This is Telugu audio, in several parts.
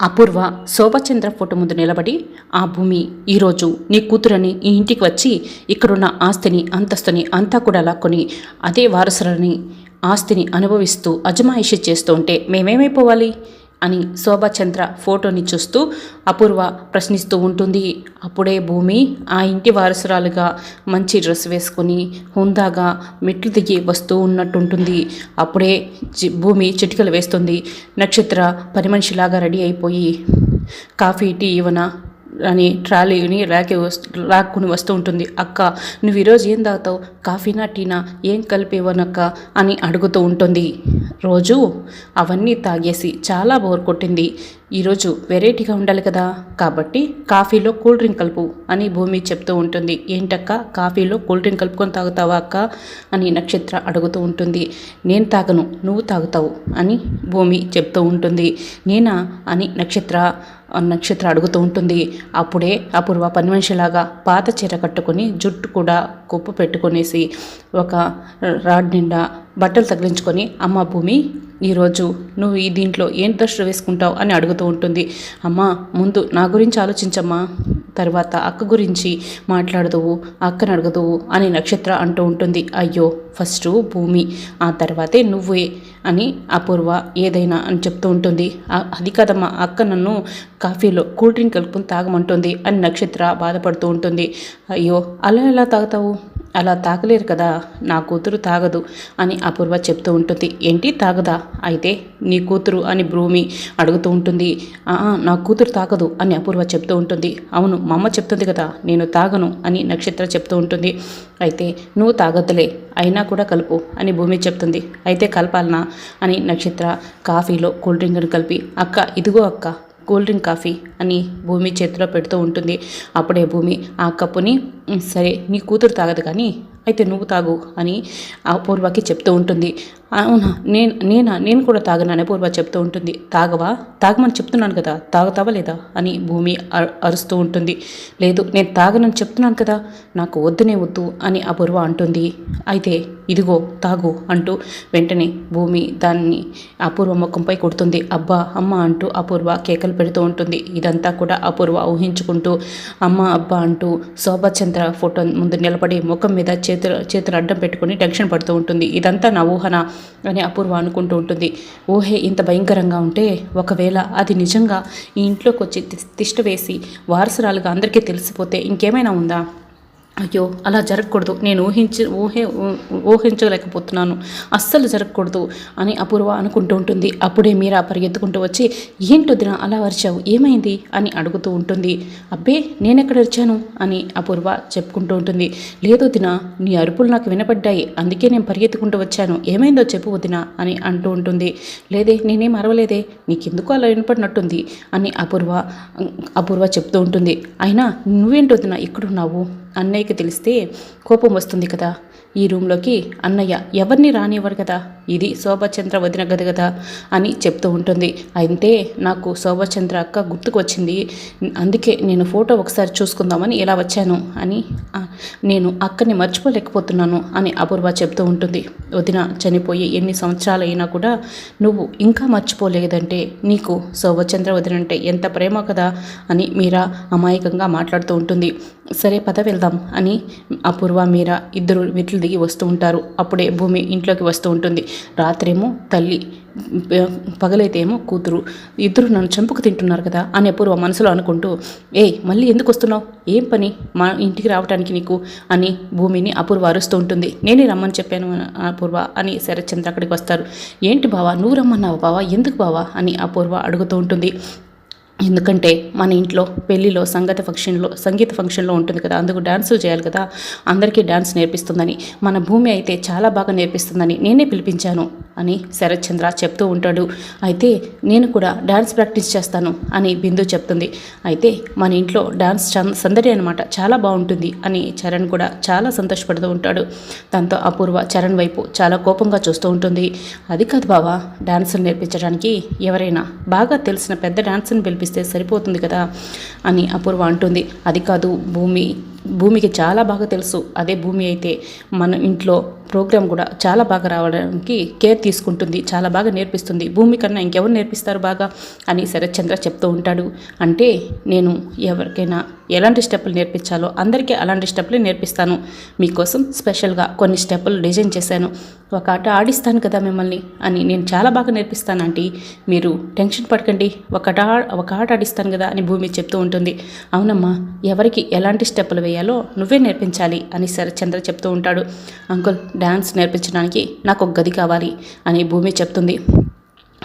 అపూర్వ శోభచంద్ర ఫోటో ముందు నిలబడి ఆ భూమి ఈరోజు నీ కూతురని ఈ ఇంటికి వచ్చి ఇక్కడున్న ఆస్తిని అంతస్తుని అంతా కూడా లాక్కొని అదే వారసులని ఆస్తిని అనుభవిస్తూ అజమాయిషి చేస్తూ ఉంటే మేమేమైపోవాలి? అని శోభచంద్ర ఫోటోని చూస్తూ అపూర్వ ప్రశ్నిస్తూ ఉంటుంది. అప్పుడే భూమి ఆ ఇంటి వారసురాలుగా మంచి డ్రెస్ వేసుకొని హుందాగా మెట్లు దిగి వస్తూ ఉన్నట్టుంటుంది. అప్పుడే భూమి చిటికలు వేస్తుంది. నక్షత్ర పని మనిషిలాగా రెడీ అయిపోయి కాఫీ టీ ఇవన అని ట్రాలీని రాకి వస్తు రాక్కుని వస్తూ ఉంటుంది. అక్క నువ్వు ఈరోజు ఏం తాగుతావు? కాఫీనా టీనా? ఏం కలిపి ఇవ్వనక్క? అని అడుగుతూ ఉంటుంది. రోజు అవన్నీ తాగేసి చాలా బోర్ కొట్టింది. ఈరోజు వెరైటీగా ఉండాలి కదా. కాబట్టి కాఫీలో కూల్ డ్రింక్ కలుపు అని భూమి చెప్తూ ఉంటుంది. ఏంటక్క? కాఫీలో కూల్ డ్రింక్ కలుపుకొని తాగుతావా అక్క? అని నక్షత్ర అడుగుతూ ఉంటుంది. నేను తాగను నువ్వు తాగుతావు అని భూమి చెప్తూ ఉంటుంది. నేనా? అని నక్షత్ర నక్షత్ర అడుగుతూ ఉంటుంది. అప్పుడే అపూర్వ పని మనిషిలాగా పాత చీర కట్టుకొని జుట్టు కూడా కుప్పు పెట్టుకునేసి ఒక రాడ్ నిండా బట్టలు తగిలించుకొని అమ్మ భూమి ఈరోజు నువ్వు ఈ దీంట్లో ఏం డ్రెస్ వేసుకుంటావు? అని అడుగుతూ ఉంటుంది. అమ్మ ముందు నా గురించి ఆలోచించమ్మా తర్వాత అక్క గురించి మాట్లాడదువు అక్కని అడుగుదువు అని నక్షత్ర అంటూ ఉంటుంది. అయ్యో ఫస్ట్ భూమి ఆ తర్వాతే నువ్వే అని అపూర్వ ఏదైనా అని చెప్తూ ఉంటుంది. అది కదమ్మా అక్క నన్ను కాఫీలో కూల్ డ్రింక్ కలుపుకొని తాగమంటుంది అని నక్షత్ర బాధపడుతూ ఉంటుంది. అయ్యో అలా ఎలా తాగుతావు? అలా తాగలేరు కదా నా కూతురు తాగదు అని అపూర్వ చెప్తూ ఉంటుంది. ఏంటి తాగదా? అయితే నీ కూతురు అని భూమి అడుగుతూ ఉంటుంది. నా కూతురు తాగదు అని అపూర్వ చెప్తూ ఉంటుంది. అవును మా అమ్మ చెప్తుంది కదా నేను తాగను అని నక్షత్ర చెప్తూ ఉంటుంది. అయితే నువ్వు తాగొద్దులే అయినా కూడా కలుపు అని భూమి చెప్తుంది. అయితే కలపాలనా? అని నక్షత్ర కాఫీలో కూల్ డ్రింక్ను కలిపి అక్క ఇదిగో అక్క కూల్ డ్రింక్ కాఫీ అని భూమి చేతిలో పెడుతూ ఉంటుంది. అప్పుడే భూమి ఆ కప్పుని సరే నీ కూతురు తాగదు కానీ అయితే నువ్వు తాగు అని అపూర్వకి చెప్తూ ఉంటుంది. అవునా నేను నేనా? నేను కూడా తాగనని అపూర్వ చెప్తూ ఉంటుంది. తాగవా? తాగమని చెప్తున్నాను కదా తాగుతావా లేదా? అని భూమి అరుస్తూ ఉంటుంది. లేదు నేను తాగనని చెప్తున్నాను కదా నాకు వద్దునే వద్దు అని అపూర్వ అంటుంది. అయితే ఇదిగో తాగు అంటూ వెంటనే భూమి దాన్ని అపూర్వ ముఖంపై కొడుతుంది. అబ్బా అమ్మ అంటూ అపూర్వ కేకలు పెడుతూ ఉంటుంది. ఇదంతా కూడా అపూర్వ ఊహించుకుంటూ అమ్మ అబ్బా అంటూ శోభచంద్ర ఫోటో ముందు నిలబడి ముఖం మీద చేతులు చేతులు అడ్డం పెట్టుకొని టెన్షన్ పడుతూ ఉంటుంది. ఇదంతా నా ఊహన అని అపూర్వ అనుకుంటూ ఉంటుంది. ఊహే ఇంత భయంకరంగా ఉంటే ఒకవేళ అది నిజంగా ఈ ఇంట్లోకి వచ్చి తి- తిష్ట వేసి వారసురాలుగా అందరికీ తెలిసిపోతే ఇంకేమైనా ఉందా? అయ్యో అలా జరగకూడదు. నేను ఊహించి ఊహే ఊహించలేకపోతున్నాను. అస్సలు జరగకూడదు అని అపూర్వ అనుకుంటూ ఉంటుంది. అప్పుడే మీరా పరిగెత్తుకుంటూ వచ్చి ఏంటొద్దున అలా అరిచావు? ఏమైంది? అని అడుగుతూ ఉంటుంది. అబ్బే నేనెక్కడ అరిచాను? అని అపూర్వ చెప్పుకుంటూ ఉంటుంది. లేదు దిన నీ అరుపులు నాకు వినపడ్డాయి. అందుకే నేను పరిగెత్తుకుంటూ వచ్చాను. ఏమైందో చెప్పు వదిన అని అంటూ ఉంటుంది. లేదే నేనేం అరవలేదే. నీకెందుకు అలా వినపడినట్టుంది? అని అపూర్వ అపూర్వ చెప్తూ ఉంటుంది. అయినా నువ్వేంటి వదిన ఇక్కడున్నావు? అన్నయ్యకి తెలిస్తే కోపం వస్తుంది కదా. ఈ రూమ్లోకి అన్నయ్య ఎవరిని రానివ్వరు కదా. ఇది శోభచంద్ర వదిన గది కదా అని చెప్తూ ఉంటుంది. అయితే నాకు శోభచంద్ర అక్క గుర్తుకు వచ్చింది అందుకే నేను ఫోటో ఒకసారి చూసుకుందామని ఇలా వచ్చాను అని నేను అక్కని మర్చిపోలేకపోతున్నాను అని అపూర్వ చెప్తూ ఉంటుంది. వదిన చనిపోయి ఎన్ని సంవత్సరాలైనా కూడా నువ్వు ఇంకా మర్చిపోలేదంటే నీకు శోభచంద్ర వదిన అంటే ఎంత ప్రేమ కదా అని మీరా అమాయకంగా మాట్లాడుతూ ఉంటుంది. సరే పద వెళ్దాం అని అపూర్వ మీరా ఇద్దరు మెట్లు దిగి వస్తూ ఉంటారు. అప్పుడే భూమి ఇంట్లోకి వస్తూ ఉంటుంది. రాత్రేమో తల్లి పగలైతేమో కూతురు ఇద్దరు నన్ను చంపుకు తింటున్నారు కదా అని అపూర్వ మనసులో అనుకుంటూ ఏయ్ మళ్ళీ ఎందుకు వస్తున్నావు? ఏం పని? మా ఇంటికి రావడానికి నీకు? అని భూమిని అపూర్వ అరుస్తూ ఉంటుంది. నేనే రమ్మని చెప్పాను అపూర్వ అని శరత్చంద్ర అక్కడికి వస్తారు. ఏంటి బావా? నువ్వు రమ్మన్నావు బావా? ఎందుకు బావా? అని అపూర్వ అడుగుతూ ఉంటుంది. ఎందుకంటే మన ఇంట్లో పెళ్ళిలో సంగత ఫంక్షన్లో సంగీత ఫంక్షన్లో ఉంటుంది కదా అందుకు డ్యాన్సులు చేయాలి కదా అందరికీ డ్యాన్స్ నేర్పిస్తుందని మన భూమి అయితే చాలా బాగా నేర్పిస్తుందని నేనే పిలిపించాను. అని శరత్చంద్ర చెప్తూ ఉంటాడు. అయితే నేను కూడా డ్యాన్స్ ప్రాక్టీస్ చేస్తాను అని బిందు చెప్తుంది. అయితే మన ఇంట్లో డ్యాన్స్ సందడి అనమాట చాలా బాగుంటుంది అని చరణ్ కూడా చాలా సంతోషపడుతూ ఉంటాడు. దాంతో అపూర్వ చరణ్ వైపు చాలా కోపంగా చూస్తూ ఉంటుంది. అది కాదు బావా డ్యాన్సులు నేర్పించడానికి ఎవరైనా బాగా తెలిసిన పెద్ద డ్యాన్స్ని పిలిపిస్తే సరిపోతుంది కదా అని అపూర్వ అంటుంది. అది కాదు భూమి భూమికి చాలా బాగా తెలుసు. అదే భూమి అయితే మన ఇంట్లో ప్రోగ్రామ్ కూడా చాలా బాగా రావడానికి కేర్ తీసుకుంటుంది చాలా బాగా నేర్పిస్తుంది. భూమి కన్నా ఇంకెవరు నేర్పిస్తారు బాగా? అని శరత్చంద్ర చెప్తూ ఉంటాడు. అంటే నేను ఎవరికైనా ఎలాంటి స్టెప్పులు నేర్పించాలో అందరికీ అలాంటి స్టెప్పులు నేర్పిస్తాను. మీకోసం స్పెషల్గా కొన్ని స్టెప్పులు డిజైన్ చేశాను. ఒక ఆట ఆడిస్తాను కదా మిమ్మల్ని అని నేను చాలా బాగా నేర్పిస్తాను ఆంటీ. మీరు టెన్షన్ పడకండి. ఒకట ఒక ఆట ఆడిస్తాను కదా అని భూమి చెప్తూ ఉంటుంది. అవునమ్మా ఎవరికి ఎలాంటి స్టెప్పులు వేయాలో నువ్వే నేర్పించాలి అని శరత్చంద్ర చెప్తూ ఉంటాడు. అంకుల్ డ్యాన్స్ నేర్పించడానికి నాకు ఒక గది కావాలి అని భూమి చెప్తుంది.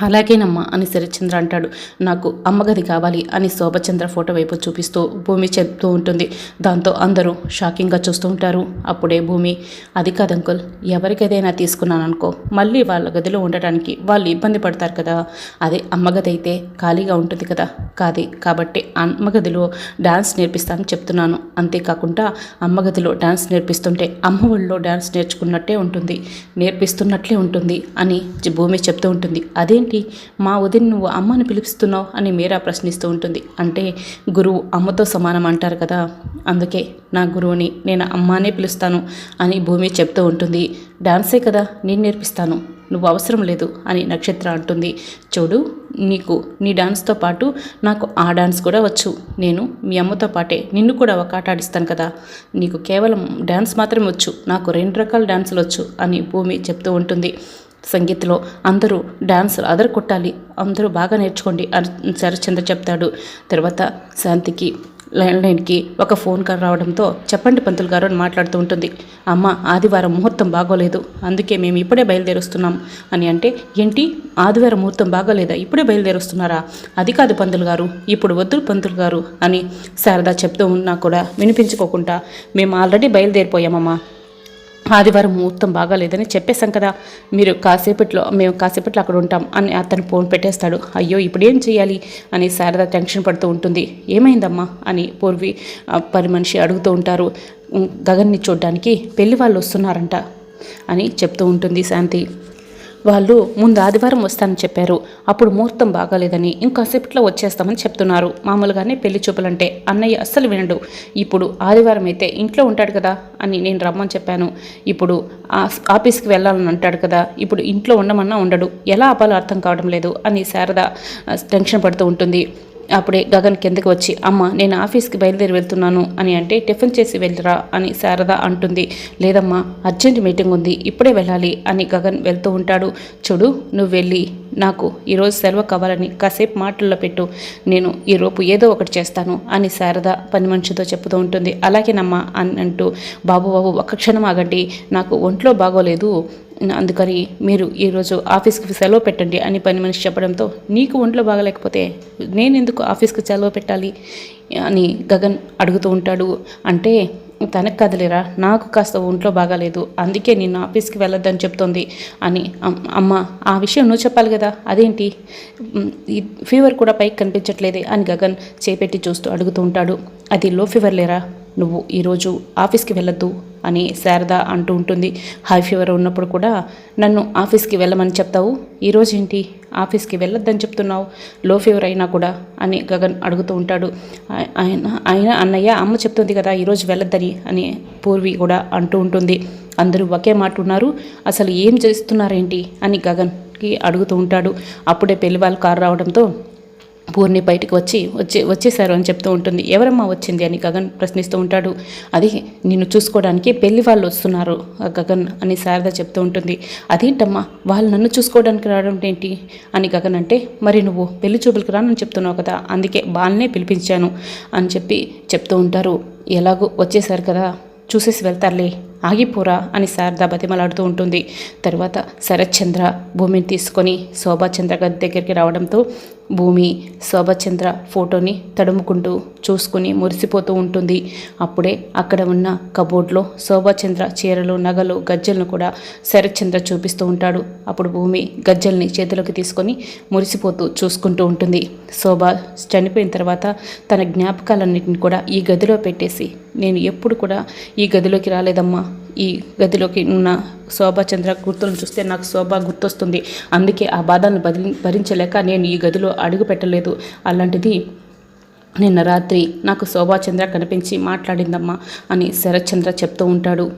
అలాగేనమ్మా అని శరత్చంద్ర అంటాడు. నాకు అమ్మగది కావాలి అని శోభచంద్ర ఫోటో వైపు చూపిస్తూ భూమి చెప్తూ ఉంటుంది. దాంతో అందరూ షాకింగ్గా చూస్తూ ఉంటారు. అప్పుడే భూమి అది కాదు అంకుల్ ఎవరికైనా తీసుకున్నాను అనుకో మళ్ళీ వాళ్ళ గదిలో ఉండటానికి వాళ్ళు ఇబ్బంది పడతారు కదా. అదే అమ్మగది అయితే ఖాళీగా ఉంటుంది కదా. కాదే కాబట్టి అమ్మగదిలో డ్యాన్స్ నేర్పిస్తానని చెప్తున్నాను. అంతేకాకుండా అమ్మగదిలో డ్యాన్స్ నేర్పిస్తుంటే అమ్మ ఒళ్ళో డ్యాన్స్ నేర్చుకున్నట్టే ఉంటుంది. నేర్పిస్తున్నట్లే ఉంటుంది అని భూమి చెప్తూ ఉంటుంది. అదేంటి మా వదిన నువ్వు అమ్మని పిలుస్తున్నావు అని మీరా ప్రశ్నిస్తూ ఉంటుంది. అంటే గురువు అమ్మతో సమానం అంటారు కదా. అందుకే నా గురువుని నేను అమ్మానే పిలుస్తాను అని భూమి చెప్తూ ఉంటుంది. డాన్సే కదా నేను నేర్పిస్తాను. నువ్వు అవసరం లేదు అని నక్షత్ర అంటుంది. చూడు నీకు నీ డాన్స్తో పాటు నాకు ఆ డాన్స్ కూడా వచ్చు. నేను మీ అమ్మతో పాటే నిన్ను కూడా ఒక ఆట ఆడిస్తాను కదా. నీకు కేవలం డాన్స్ మాత్రమే వచ్చు. నాకు రెండు రకాల డాన్సులు వచ్చు అని భూమి చెప్తూ ఉంటుంది. సంగీత్లో అందరూ డాన్స్ అదర్ కొట్టాలి అందరూ బాగా నేర్చుకోండి అని శరత్చంద్ర చెప్తాడు. తర్వాత శాంతికి ల్యాండ్లైన్కి ఒక ఫోన్ కాల్ రావడంతో చెప్పండి పంతులు గారు అని మాట్లాడుతూ ఉంటుంది. అమ్మ ఆదివారం ముహూర్తం బాగోలేదు అందుకే మేము ఇప్పుడే బయలుదేరుస్తున్నాం అని అంటే ఏంటి? ఆదివారం ముహూర్తం బాగోలేదా? ఇప్పుడే బయలుదేరుస్తున్నారా? అది కాదు పంతులు గారు ఇప్పుడు వద్దు పంతులు గారు అని శారదా చెప్తూ ఉన్నా కూడా వినిపించుకోకుండా మేము ఆల్రెడీ బయలుదేరిపోయామమ్మా. ఆదివారం ముహూర్తం బాగాలేదని చెప్పేశాం కదా. మీరు కాసేపట్లో మేము కాసేపట్లో అక్కడ ఉంటాం అని అతను ఫోన్ పెట్టేస్తాడు. అయ్యో ఇప్పుడేం చేయాలి అని శారద టెన్షన్ పడుతూ ఉంటుంది. ఏమైందమ్మా? అని పూర్వి పని మనిషి అడుగుతూ ఉంటారు. గగన్ని చూడడానికి పెళ్ళి వాళ్ళు వస్తున్నారంట అని చెప్తూ ఉంటుంది శాంతి. వాళ్ళు ముందు ఆదివారం వస్తానని చెప్పారు. అప్పుడు ముహూర్తం బాగాలేదని ఇంకాసేపట్లో వచ్చేస్తామని చెప్తున్నారు. మామూలుగానే పెళ్ళి చూపులంటే అన్నయ్య అస్సలు వినడు. ఇప్పుడు ఆదివారం అయితే ఇంట్లో ఉంటాడు కదా అని నేను రమ్మని చెప్పాను. ఇప్పుడు ఆ- ఆఫీస్కి వెళ్ళాలని అంటాడు కదా ఇప్పుడు ఇంట్లో ఉండమన్నా ఉండడు. ఎలా అపాలు అర్థం కావడం లేదు అని శారద టెన్షన్ పడుతూ ఉంటుంది. అప్పుడే గగన్ కిందకి వచ్చి అమ్మ నేను ఆఫీస్కి బయలుదేరి వెళ్తున్నాను. అని అంటే టిఫిన్ చేసి వెళ్ళరా అని శారద అంటుంది. లేదమ్మా అర్జెంట్ మీటింగ్ ఉంది ఇప్పుడే వెళ్ళాలి అని గగన్ వెళ్తూ ఉంటాడు. చూడు నువ్వు వెళ్ళి నాకు ఈరోజు సెలవు కావాలని కాసేపు మాటల్లో పెట్టు నేను ఈరోపు ఏదో ఒకటి చేస్తాను అని శారద పని మనిషితో చెప్తూ ఉంటుంది. అలాగేనమ్మా అని అంటూ బాబు బాబు ఒక్క క్షణం ఆగండి నాకు ఒంట్లో బాగోలేదు అందుకని మీరు ఈరోజు ఆఫీస్కి సెలవు పెట్టండి అని పని మనిషి చెప్పడంతో నీకు ఒంట్లో బాగలేకపోతే నేను ఎందుకు ఆఫీస్కి సెలవు పెట్టాలి అని గగన్ అడుగుతూ ఉంటాడు. అంటే తనకు కదలేరా నాకు కాస్త ఒంట్లో బాగాలేదు అందుకే నేను ఆఫీస్కి వెళ్ళొద్దని చెప్తోంది అని అమ్- అమ్మ ఆ విషయం నువ్వు చెప్పాలి కదా అదేంటి? ఈ ఫీవర్ కూడా పైకి కనిపించట్లేదే అని గగన్ చేపెట్టి చూస్తూ అడుగుతూ ఉంటాడు. అది లో ఫీవర్ లేరా? నువ్వు ఈరోజు ఆఫీస్కి వెళ్ళొద్దు అని శారద అంటూ ఉంటుంది. హై ఫీవర్ ఉన్నప్పుడు కూడా నన్ను ఆఫీస్కి వెళ్ళమని చెప్తావు. ఈరోజు ఏంటి? ఆఫీస్కి వెళ్ళొద్దని చెప్తున్నావు. లో ఫీవర్ అయినా కూడా అని గగన్ అడుగుతూ ఉంటాడు. ఆయన ఆయన అన్నయ్య అమ్మ చెప్తుంది కదా ఈరోజు వెళ్ళొద్దని అని పూర్వి కూడా అంటూ ఉంటుంది. అందరూ ఒకే మాట ఉన్నారు. అసలు ఏం చేస్తున్నారేంటి? అని గగన్కి అడుగుతూ ఉంటాడు. అప్పుడే పెళ్ళి వాళ్ళ కారు రావడంతో పూర్ణి బయటకు వచ్చి వచ్చే వచ్చేసారు అని చెప్తూ ఉంటుంది. ఎవరమ్మా వచ్చింది అని గగన్ ప్రశ్నిస్తూ ఉంటాడు. అది నిన్ను చూసుకోవడానికి పెళ్ళి వాళ్ళు వస్తున్నారు ఆ గగన్ అని శారద చెప్తూ ఉంటుంది. అదేంటమ్మా? వాళ్ళు నన్ను చూసుకోవడానికి రావడం ఏంటి? అని గగన్ అంటే మరి నువ్వు పెళ్ళి చూపులకు రానని చెప్తున్నావు కదా అందుకే వాళ్ళనే పిలిపించాను అని చెప్పి చెప్తూ ఉంటారు. ఎలాగో వచ్చేసారు కదా చూసేసి వెళ్తారులే ఆగిపోరా అని శారద బతిమలాడుతూ ఉంటుంది. తర్వాత శరత్చంద్ర భూమిని తీసుకొని శోభాచంద్ర గారి దగ్గరికి రావడంతో భూమి శోభాచంద్ర ఫోటోని తడుముకుంటూ చూసుకుని మురిసిపోతూ ఉంటుంది. అప్పుడే అక్కడ ఉన్న కబోర్డ్లో శోభాచంద్ర చీరలు నగలు గజ్జలను కూడా శరత్చంద్ర చూపిస్తూ ఉంటాడు. అప్పుడు భూమి గజ్జల్ని చేతిలోకి తీసుకొని మురిసిపోతూ చూసుకుంటూ ఉంటుంది. శోభ చనిపోయిన తర్వాత తన జ్ఞాపకాలన్నింటిని కూడా ఈ గదిలో పెట్టేసి నేను ఎప్పుడు కూడా ఈ గదిలోకి రాలేదమ్మా ఈ గదిలోకి ఉన్న శోభాచంద్ర గుర్తులను చూస్తే నాకు శోభ గుర్తొస్తుంది. అందుకే ఆ బాధలను బదిలి భరించలేక నేను ఈ గదిలో అడుగు పెట్టలేదు. అలాంటిది నిన్న రాత్రి నాకు శోభాచంద్ర కనిపించి మాట్లాడిందమ్మా అని శరత్చంద్ర చెప్తూ ఉంటాడు.